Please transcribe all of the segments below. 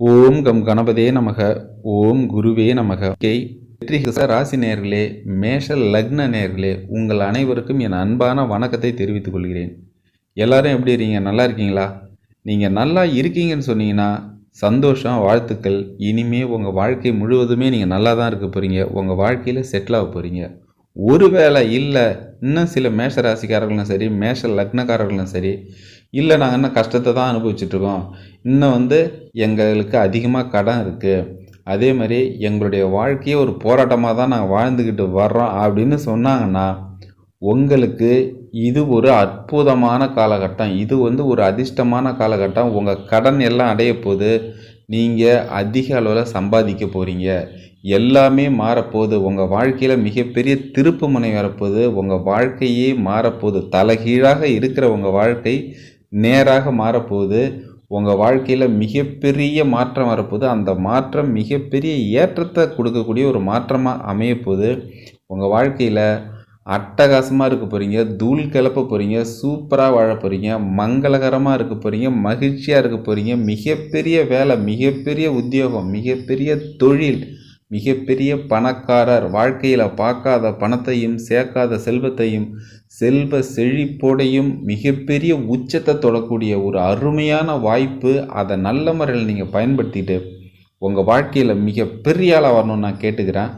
ஓம் come கணபதே நமக ஓம் குருவே நமக. கே. ராசி நேர்களே மேஷ லக்ன நேர்களே உங்கள் அனைவருக்கும் என் அன்பான வணக்கத்தை தெரிவித்துக் கொள்கிறேன். எல்லாரும் எப்படி இருக்கீங்க? நல்லா இருக்கீங்களா? நீங்கள் நல்லா இருக்கீங்கன்னு சொன்னீங்கன்னா சந்தோஷம் வாழ்த்துக்கள். இனிமே உங்கள் வாழ்க்கை முழுவதுமே நீங்கள் நல்லா தான் இருக்க போகிறீங்க உங்கள் வாழ்க்கையில் செட்டில் ஆக போகிறீங்க ஒருவேளை இல்லை இன்னும் சில மேஷ ராசிக்காரர்களும் சரி மேஷ லக்னக்காரர்களும் சரி இல்லை நாங்கள் இன்னும் கஷ்டத்தை தான் அனுபவிச்சுட்ருக்கோம். இன்னும் வந்து எங்களுக்கு அதிகமாக கடன் இருக்குது அதே மாதிரி எங்களுடைய வாழ்க்கையே ஒரு போராட்டமாக தான் நாங்கள் வாழ்ந்துக்கிட்டு வர்றோம் அப்படின்னு சொன்னாங்கன்னா உங்களுக்கு இது ஒரு அற்புதமான காலகட்டம். இது வந்து ஒரு அதிர்ஷ்டமான காலகட்டம். உங்கள் கடன் எல்லாம் அடைய போது நீங்கள் அதிக அளவில் சம்பாதிக்க போகிறீங்க எல்லாமே மாறப்போகுது. உங்கள் வாழ்க்கையில் மிகப்பெரிய திருப்பு முனை வரப்போகுது. உங்கள் வாழ்க்கையே மாறப்போகுது. தலைகீழாக இருக்கிற உங்கள் வாழ்க்கை நேராக மாறப்போகுது. உங்கள் வாழ்க்கையில் மிகப்பெரிய மாற்றம் வரப்போகுது. அந்த மாற்றம் மிகப்பெரிய ஏற்றத்தை கொடுக்கக்கூடிய ஒரு மாற்றமாக அமையப்போகுது. உங்கள் வாழ்க்கையில் அட்டகாசமாக இருக்க போகிறீங்க தூள் கிளப்ப போகிறீங்க சூப்பராக வாழ போகிறீங்க மங்களகரமாக இருக்க போகிறீங்க மகிழ்ச்சியாக இருக்க போகிறீங்க மிகப்பெரிய வேலை மிகப்பெரிய உத்தியோகம் மிகப்பெரிய தொழில் மிகப்பெரிய பணக்காரர் வாழ்க்கையில் பார்க்காத பணத்தையும் சேர்க்காத செல்வத்தையும் செல்வ செழிப்போடையும் மிகப்பெரிய உச்சத்தை தொடக்கூடிய ஒரு அருமையான வாய்ப்பு அதை நல்ல முறையில் நீங்கள் பயன்படுத்திட்டு உங்கள் வாழ்க்கையில் மிகப்பெரிய ஆளாக வரணும்னு நான் கேட்டுக்கிறேன்.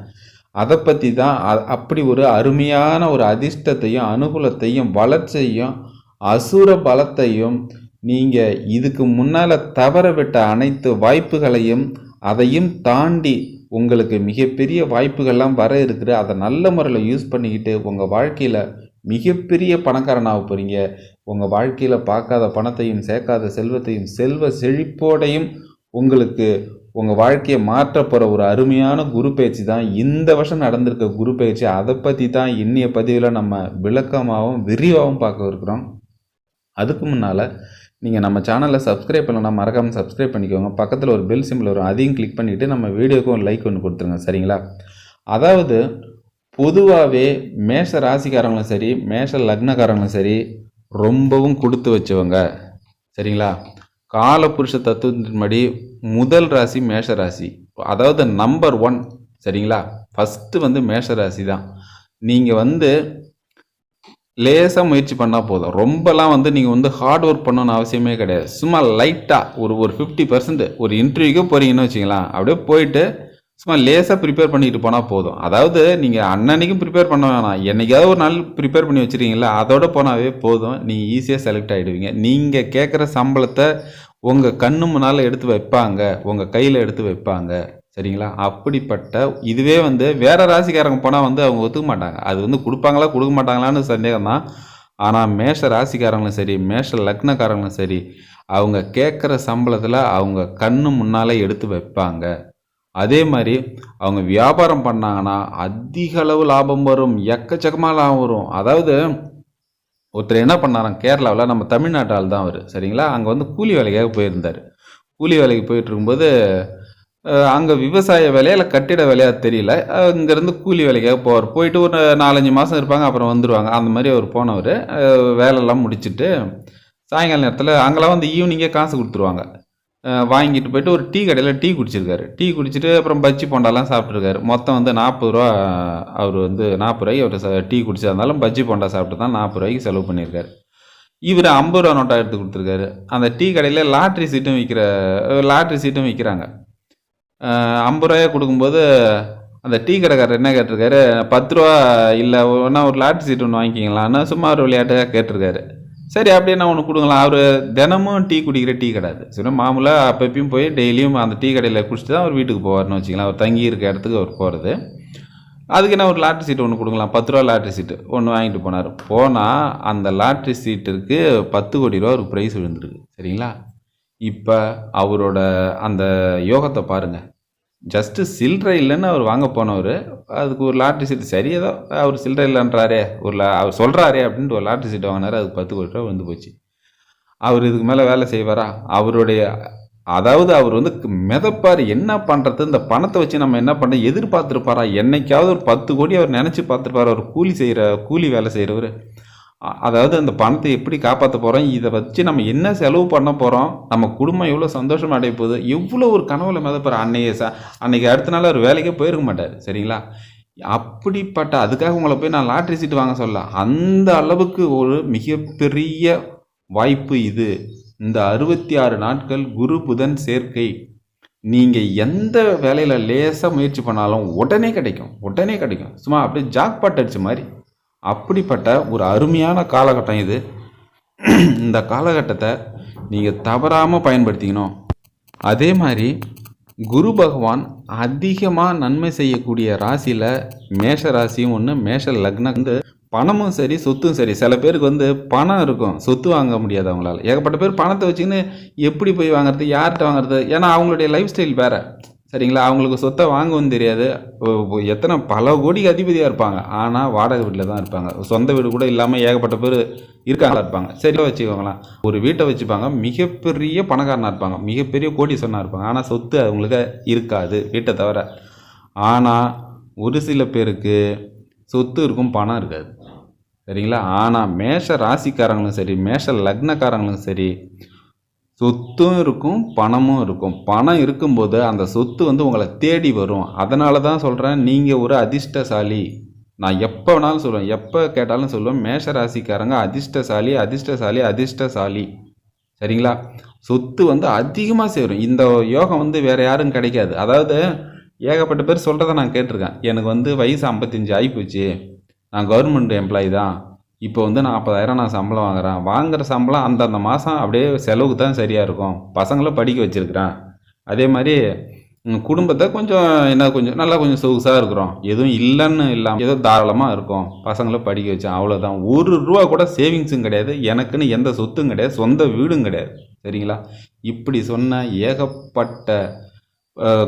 அதை பற்றி தான் அப்படி ஒரு அருமையான ஒரு அதிர்ஷ்டத்தையும் அனுகூலத்தையும் வளர்ச்சியையும் அசுர பலத்தையும் நீங்கள் இதுக்கு முன்னால் தவறவிட்ட அனைத்து வாய்ப்புகளையும் அதையும் தாண்டி உங்களுக்கு மிகப்பெரிய வாய்ப்புகள்லாம் வர இருக்குது. அதை நல்ல முறையில் யூஸ் பண்ணிக்கிட்டு உங்கள் வாழ்க்கையில் மிகப்பெரிய பணக்காரனாக போகிறீங்க உங்கள் வாழ்க்கையில் பார்க்காத பணத்தையும் சேர்க்காத செல்வத்தையும் செல்வ செழிப்போடையும் உங்களுக்கு உங்கள் வாழ்க்கையை மாற்ற போகிற ஒரு அருமையான குரு பயிற்சி தான். இந்த வருஷம் நடந்திருக்க குரு பயிற்சி. அதை பற்றி தான் இன்னைய பதிவில் நம்ம விளக்கமாகவும் விரிவாகவும் பார்க்க இருக்கிறோம். அதுக்கு முன்னால் நீங்கள் நம்ம சேனலை சப்ஸ்கிரைப் பண்ணலாம் மறக்காமல் சப்ஸ்கிரைப் பண்ணிக்கோங்க. பக்கத்தில் ஒரு பெல் சிம்பிள் வரும். அதையும் கிளிக் பண்ணிவிட்டு நம்ம வீடியோக்கும் ஒரு லைக் ஒன்று கொடுத்துருங்க. சரிங்களா? அதாவது பொதுவாகவே மேஷ ராசிக்காரங்களும் சரி மேஷ லக்னக்காரங்களும் சரி ரொம்பவும் கொடுத்து வச்சவங்க. சரிங்களா? காலபுருஷ தத்துவத்தின்படி முதல் ராசி மேஷ ராசி. அதாவது நம்பர் ஒன் சரிங்களா? ஃபஸ்ட்டு வந்து மேஷ ராசி தான். நீங்கள் வந்து லேசாக முயற்சி பண்ணால் போதும். ரொம்பலாம் வந்து நீங்கள் வந்து ஹார்ட் ஒர்க் பண்ணணும்னு அவசியமே கிடையாது. சும்மா லைட்டாக ஒரு ஒரு ஃபிஃப்டி பர்சன்ட் ஒரு இன்டர்வியூக்கே போகிறீங்கன்னு வச்சிங்களேன் அப்படியே போயிட்டு சும்மா லேசாக ப்ரிப்பேர் பண்ணிட்டு போனால் போதும். அதாவது நீங்கள் அன்னன்னைக்கும் ப்ரிப்பேர் பண்ண வேணாம். என்றைக்காவது ஒரு நாள் ப்ரிப்பேர் பண்ணி வச்சுருக்கீங்களா? அதோட போனாவே போதும். நீங்கள் ஈஸியாக செலக்ட் ஆகிடுவீங்க நீங்கள் கேட்குற சம்பளத்தை உங்கள் கண்ணு முன்னால் எடுத்து வைப்பாங்க உங்கள் கையில் எடுத்து வைப்பாங்க. சரிங்களா? அப்படிப்பட்ட இதுவே வந்து வேற ராசிக்காரங்க போனால் வந்து அவங்க ஒத்துக்க மாட்டாங்க. அது வந்து கொடுப்பாங்களா கொடுக்க மாட்டாங்களான்னு சந்தேகம் தான் ஆனால் மேஷ ராசிக்காரங்களும் சரி மேஷ லக்னக்காரங்களும் சரி அவங்க கேட்குற சம்பளத்தில் அவங்க கண்ணு முன்னாலே எடுத்து வைப்பாங்க. அதே மாதிரி அவங்க வியாபாரம் பண்ணாங்கன்னா அதிக அளவு லாபம் வரும் எக்கச்சக்கமாக லாபம் வரும். அதாவது ஒருத்தர் என்ன பண்ணாராம்? கேரளாவில் நம்ம தமிழ்நாட்டால் தான் அவர். சரிங்களா? அங்கே வந்து கூலி வேலைக்காக போயிருந்தார். கூலி வேலைக்கு போயிட்டு இருக்கும்போது அங்கே விவசாய வேலையா இல்லை கட்டிட வேலையா தெரியல. இங்கேருந்து கூலி வேலைக்காக போவார். போயிட்டு ஒரு நாலஞ்சு மாதம் இருப்பாங்க அப்புறம் வந்துடுவாங்க அந்த மாதிரி அவர் போனவர். வேலையெல்லாம் முடிச்சுட்டு சாயங்கால நேரத்தில் அங்கெல்லாம் வந்து ஈவினிங்கே காசு கொடுத்துருவாங்க. வாங்கிட்டு போயிட்டு ஒரு டீ கடையில் டீ குடிச்சிருக்காரு. டீ குடிச்சிட்டு அப்புறம் பஜ்ஜி போண்டாலாம் சாப்பிட்ருக்காரு மொத்தம் வந்து நாற்பது ரூபா அவர் வந்து நாற்பது ரூபாய்க்கு அவர் டீ குடிச்சிருந்தாலும் பஜ்ஜி போண்டா சாப்பிட்டு தான் நாற்பது ரூபாய்க்கு செலவு பண்ணியிருக்காரு. இவர் ஐம்பது ரூபா நோட்டாக எடுத்து கொடுத்துருக்காரு. அந்த டீ கடையில் லாட்ரி சீட்டும் விற்கிற லாட்ரி சீட்டும் விற்கிறாங்க ஐம்பது ரூபாயை கொடுக்கும்போது அந்த டீ கடைக்காரர் என்ன கேட்டிருக்காரு பத்து ரூபா இல்லை ஒன்றா ஒரு லாட்ரி சீட் ஒன்று வாங்கிக்கிங்களான்னு சும்மா ஒரு விளையாட்டாக கேட்டிருக்காரு. சரி அப்படியே நான் ஒன்று கொடுங்களேன். அவர் தினமும் டீ குடிக்கிற டீ கிடையாது சரி மாமூலாக அப்பப்பையும் போய் டெய்லியும் அந்த டீ கடையில் குடிச்சிட்டு தான் அவர் வீட்டுக்கு போவார்னு வச்சுக்கலாம் அவர் தங்கி இருக்க இடத்துக்கு அவர் போகிறது அதுக்கு என்ன ஒரு லாட்ரி சீட்டு ஒன்று கொடுக்கலாம் பத்து ரூபா லாட்ரி சீட்டு ஒன்று வாங்கிட்டு போனார். போனால் அந்த லாட்ரி சீட்டுக்கு பத்து கோடி ரூபா ஒரு ப்ரைஸ் விழுந்துருக்கு. சரிங்களா? இப்போ அவரோட அந்த யோகத்தை பாருங்கள் ஜஸ்ட்டு சில்லறை இல்லைன்னு அவர் வாங்க போனவர். அதுக்கு ஒரு லாட்ரி சீட்டு சரி ஏதோ அவர் சில்லறை இல்லைன்றாரே ஒரு லா அவர் சொல்கிறாரே அப்படின்ட்டு ஒரு லாட்ரி சீட்டு வாங்கினார் அதுக்கு பத்து கோடி ரூபா வந்து போச்சு. அவர் இதுக்கு மேலே வேலை செய்வாரா? அவருடைய அதாவது அவர் வந்து மிதப்பார் என்ன பண்ணுறது இந்த பணத்தை வச்சு நம்ம என்ன பண்ண எதிர்பார்த்துருப்பாரா? என்னைக்காவது ஒரு பத்து கோடி அவர் நினச்சி பார்த்துருப்பார் அவர் கூலி செய்கிற கூலி வேலை செய்கிறவர் அதாவது அந்த பணத்தை எப்படி காப்பாற்ற போகிறோம் இதை வச்சு நம்ம என்ன செலவு பண்ண போகிறோம் நம்ம குடும்பம் எவ்வளோ சந்தோஷம் அடைய போகுது எவ்வளோ ஒரு கனவுல மிதப்பார் அன்னைக்கு சார் அன்னைக்கு அடுத்த நாள் அவர் வேலைக்கே போயிருக்க மாட்டார் சரிங்களா? அப்படிப்பட்ட அதுக்காக உங்களை போய் நான் லாட்ரி சீட்டு வாங்க சொல்ல அந்த அளவுக்கு ஒரு மிகப்பெரிய வாய்ப்பு இது. இந்த அறுபத்தி ஆறு நாட்கள் குரு புதன் சேர்க்கை. நீங்கள் எந்த வேலையில் லேசாக முயற்சி பண்ணாலும் உடனே கிடைக்கும் உடனே கிடைக்கும். சும்மா அப்படியே ஜாக் பாட் அடிச்ச மாதிரி. அப்படிப்பட்ட ஒரு அருமையான காலகட்டம் இது. இந்த காலகட்டத்தை நீங்கள் தவறாமல் பயன்படுத்திக்கணும். அதே மாதிரி குரு பகவான் அதிகமாக நன்மை செய்யக்கூடிய ராசியில் மேஷ ராசியும் ஒன்று மேஷ லக்னம் வந்து பணமும் சரி சொத்தும் சரி. சில பேருக்கு வந்து பணம் இருக்கும். சொத்து வாங்க முடியாது அவங்களால. ஏகப்பட்ட பேர் பணத்தை வச்சுக்கின்னு எப்படி போய் வாங்குறது யார்கிட்ட வாங்குறது? ஏன்னா அவங்களுடைய லைஃப் ஸ்டைல் வேறு. சரிங்களா? அவங்களுக்கு சொத்தை வாங்கவும் தெரியாது. எத்தனை பல கோடிக்கு அதிபதியாக இருப்பாங்க. ஆனால் வாடகை வீட்டில் தான் இருப்பாங்க. சொந்த வீடு கூட இல்லாமல் ஏகப்பட்ட பேர் இருக்காங்களா இருப்பாங்க. சரியாக வச்சுக்கோங்களேன். ஒரு வீட்டை வச்சுப்பாங்க. மிகப்பெரிய பணக்காரனாக இருப்பாங்க. மிகப்பெரிய கோடீஸ்வரனாக இருப்பாங்க. ஆனால் சொத்து அவங்களுக்கு இருக்காது வீட்டை தவிர. ஆனால் ஒரு சில பேருக்கு சொத்து இருக்கும் பணம் இருக்காது. சரிங்களா? ஆனால் மேஷ ராசிக்காரங்களும் சரி மேஷ லக்னக்காரங்களும் சரி சொத்தும் இருக்கும் பணமும் இருக்கும். பணம் இருக்கும்போது அந்த சொத்து வந்து உங்களை தேடி வரும். அதனால தான் சொல்கிறேன் நீங்கள் ஒரு அதிர்ஷ்டசாலி. நான் எப்போ வேணாலும் சொல்லுவேன். எப்போ கேட்டாலும் சொல்லுவேன் மேஷ ராசிக்காரங்க அதிர்ஷ்டசாலி அதிர்ஷ்டசாலி அதிர்ஷ்டசாலி. சரிங்களா? சொத்து வந்து அதிகமாக சேரும். இந்த யோகம் வந்து வேறு யாரும் கிடைக்காது. அதாவது ஏகப்பட்ட பேர் சொல்கிறத நான் கேட்டிருக்கேன். எனக்கு வந்து வயசு ஐம்பத்தஞ்சு ஆகிப்போச்சு நான் கவர்மெண்ட் எம்ப்ளாயி தான். இப்போ வந்து நாற்பதாயிரம் நான் சம்பளம் வாங்குறேன். வாங்குற சம்பளம் அந்தந்த மாதம் அப்படியே செலவுக்கு தான் சரியாக இருக்கும். பசங்களை படிக்க வச்சுருக்குறேன். அதே மாதிரி குடும்பத்தை கொஞ்சம் என்ன கொஞ்சம் நல்லா கொஞ்சம் சொகுசாக இருக்கிறோம். எதுவும் இல்லைன்னு இல்லாமல் ஏதோ தாராளமாக இருக்கும். பசங்களை படிக்க வச்சேன். அவ்வளோதான் ஒரு ரூபா கூட சேவிங்ஸும் கிடையாது. எனக்குன்னு எந்த சொத்தும் கிடையாது. சொந்த வீடும் கிடையாது. சரிங்களா? இப்படி சொன்ன ஏகப்பட்ட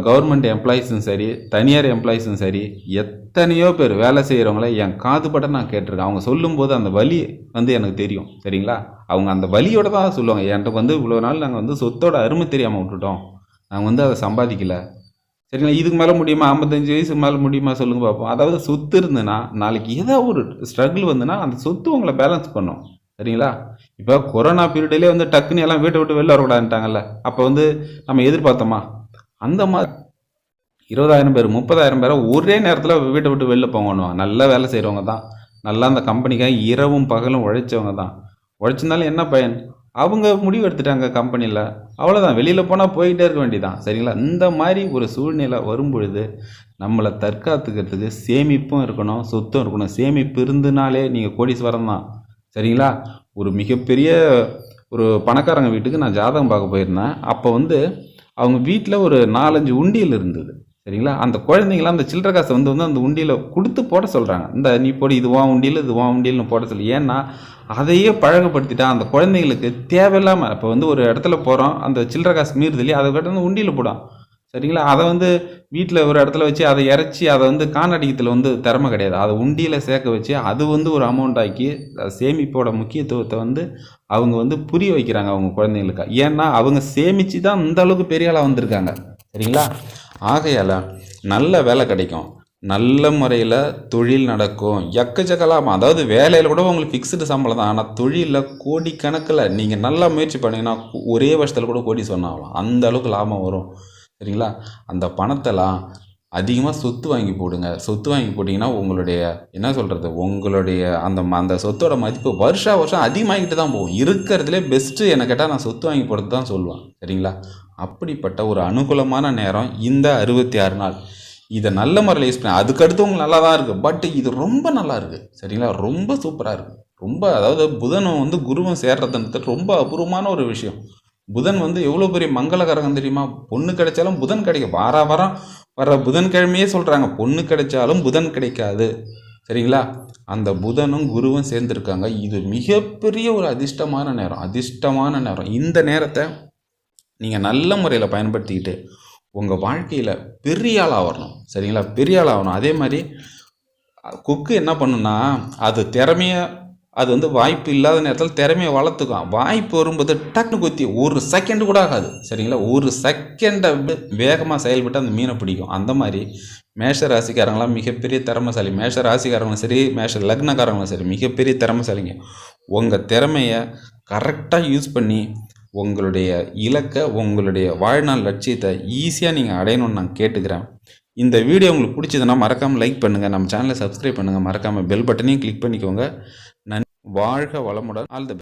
கவர்மெண்ட் எம்ப்ளாயீஸும் சரி தனியார் எம்ப்ளாயீஸும் சரி எத்தனையோ பேர் வேலை செய்கிறவங்கள என் காதுபட நான் கேட்டிருக்கேன். அவங்க சொல்லும்போது அந்த வலி வந்து எனக்கு தெரியும் சரிங்களா? அவங்க அந்த வலியோட தான் சொல்லுவாங்க. என்கிட்ட வந்து இவ்வளோ நாள் நாங்கள் வந்து சொத்தோட அருமை தெரியாமல் விட்டுட்டோம். நாங்கள் வந்து அதை சம்பாதிக்கல. சரிங்களா? இதுக்கு மேலே முடியுமா? ஐம்பத்தஞ்சு வயசுக்கு மேலே முடியுமா? சொல்லுங்கள் பார்ப்போம் அதாவது சொத்து இருந்துன்னா நாளைக்கு ஏதோ ஒரு ஸ்ட்ரகிள் வந்துன்னா அந்த சொத்து உங்களை பேலன்ஸ் பண்ணும். சரிங்களா? இப்போ கொரோனா பீரியட்லேயே வந்து டக்குன்னு எல்லாம் வீட்டை விட்டு வெளில வரக்கூடாதுட்டாங்கல்ல அப்போ வந்து நம்ம எதிர்பார்த்தோமா? அந்த மாதிரி இருபதாயிரம் பேர் முப்பதாயிரம் பேரை ஒரே நேரத்தில் வீட்டை விட்டு வெளில போகணும் நல்லா வேலை செய்கிறவங்க தான். நல்லா அந்த கம்பெனிக்காக இரவும் பகலும் உழைச்சவங்க தான். உழைச்சிருந்தாலும் என்ன பயன்? அவங்க முடிவு எடுத்துட்டாங்க கம்பெனியில். அவ்வளோதான் வெளியில் போனால் போயிட்டே இருக்க வேண்டியதான் சரிங்களா? இந்த மாதிரி ஒரு சூழ்நிலை வரும்பொழுது நம்மளை தற்காத்துக்கிறதுக்கு சேமிப்பும் இருக்கணும் சொத்தும் இருக்கணும். சேமிப்பு இருந்துனாலே நீங்கள் கோடீஸ்வரம் தான். சரிங்களா? ஒரு மிகப்பெரிய ஒரு பணக்காரங்க வீட்டுக்கு நான் ஜாதகம் பார்க்க போயிருந்தேன். அப்போ வந்து அவங்க வீட்டில் ஒரு நாலஞ்சு உண்டியல் இருந்தது. சரிங்களா? அந்த குழந்தைங்களாம் அந்த சில்லற காசை வந்து வந்து அந்த உண்டியலை கொடுத்து போட சொல்கிறாங்க இந்த நீ போடு இது வா உண்டியல் இது வா உண்டியல்னு போட சொல்லி. ஏன்னா அதையே பழகப்படுத்திட்டா அந்த குழந்தைங்களுக்கு தேவையில்லாமல் இப்போ வந்து ஒரு இடத்துல போகிறோம் அந்த சில்லற காசு மீறுது இல்லையா? அதை கிட்ட வந்து உண்டியில் போடும் சரிங்களா? அதை வந்து வீட்டில் ஒரு இடத்துல வச்சு அதை இறச்சி அதை வந்து காணடிக்கத்தில் வந்து திறமை கிடையாது. அதை உண்டியில் சேர்க்க வச்சு அது வந்து ஒரு அமௌண்ட் ஆக்கி சேமிப்போட முக்கியத்துவத்தை வந்து அவங்க வந்து புரிய வைக்கிறாங்க அவங்க குழந்தைங்களுக்கு ஏன்னா அவங்க சேமித்து தான் இந்த அளவுக்கு பெரிய ஆளாக வந்திருக்காங்க. சரிங்களா? ஆகையால் நல்ல வேலை கிடைக்கும். நல்ல முறையில் தொழில் நடக்கும். எக்கச்சக்கலாம் அதாவது வேலையில் கூட உங்களுக்கு ஃபிக்ஸ்டு சம்பளம் தான். ஆனால் தொழிலில் கோடிக்கணக்கில் நீங்கள் நல்லா முயற்சி பண்ணிங்கன்னா ஒரே வருஷத்தில் கூட கோடி சொன்னாகலாம். அந்த அளவுக்கு லாபம் வரும். சரிங்களா? அந்த பணத்தெல்லாம் அதிகமாக சொத்து வாங்கி போடுங்க. சொத்து வாங்கி போட்டிங்கன்னா உங்களுடைய என்ன சொல்கிறது உங்களுடைய அந்த ம- அந்த சொத்தோட மதிப்பு வருஷா வருஷம் அதிகமாகிட்டு தான் போகும். இருக்கிறதுலே பெஸ்ட்டு என்ன கேட்டால் நான் சொத்து வாங்கி போடுறது தான் சொல்லுவேன் சரிங்களா? அப்படிப்பட்ட ஒரு அனுகூலமான நேரம் இந்த அறுபத்தி ஆறு நாள். இதை நல்ல முறையில் யூஸ் பண்ணி அதுக்கடுத்து உங்களுக்கு நல்லா தான் இருக்குது பட் இது ரொம்ப நல்லா இருக்குது சரிங்களா? ரொம்ப சூப்பராக இருக்குது ரொம்ப அதாவது புதனும் வந்து குருவும் சேர்றதுன்றது ரொம்ப அபூர்வமான ஒரு விஷயம். புதன் வந்து எவ்வளோ பெரிய மங்களகரகம் தெரியுமா? பொண்ணு கிடைச்சாலும் புதன் கிடைக்கும் வார வாரம் வர புதன்கிழமையே சொல்கிறாங்க பொண்ணு கிடைச்சாலும் புதன் கிடைக்காது. சரிங்களா? அந்த புதனும் குருவும் சேர்ந்துருக்காங்க. இது மிகப்பெரிய ஒரு அதிர்ஷ்டமான நேரம் அதிர்ஷ்டமான நேரம். இந்த நேரத்தை நீங்கள் நல்ல முறையில் பயன்படுத்திக்கிட்டு உங்கள் வாழ்க்கையில் பெரிய ஆளாக வரணும் சரிங்களா? பெரிய ஆளாகணும் அதே மாதிரி குக்கு என்ன பண்ணுன்னா அது திறமையை அது வந்து வாய்ப்பு இல்லாத நேரத்தில் திறமையை வளர்த்துக்கும். வாய்ப்பு வரும்போது டக்குனு குத்தி ஒரு செகண்ட் கூட ஆகாது. சரிங்களா? ஒரு செகண்டை வேகமாக செயல்பட்டு அந்த மீனை பிடிக்கும். அந்த மாதிரி மேஷ ராசிக்காரங்களாம் மிகப்பெரிய திறமைசாலி. மேஷ ராசிக்காரங்களும் சரி மேஷ லக்னக்காரங்களும் சரி மிகப்பெரிய திறமைசாலிங்க. உங்கள் திறமைய கரெக்டாக யூஸ் பண்ணி உங்களுடைய இலக்கை உங்களுடைய வாழ்நாள் லட்சியத்தை ஈஸியாக நீங்கள் அடையணும்னு நான் கேட்டுக்கிறேன். இந்த வீடியோ உங்களுக்கு பிடிச்சதுன்னா மறக்காமல் லைக் பண்ணுங்கள் நம்ம சேனலை சப்ஸ்கிரைப் பண்ணுங்கள் மறக்காமல் பெல் பட்டனையும் கிளிக் பண்ணிக்கோங்க. வாழ்க வளமுடன் ஆல் தி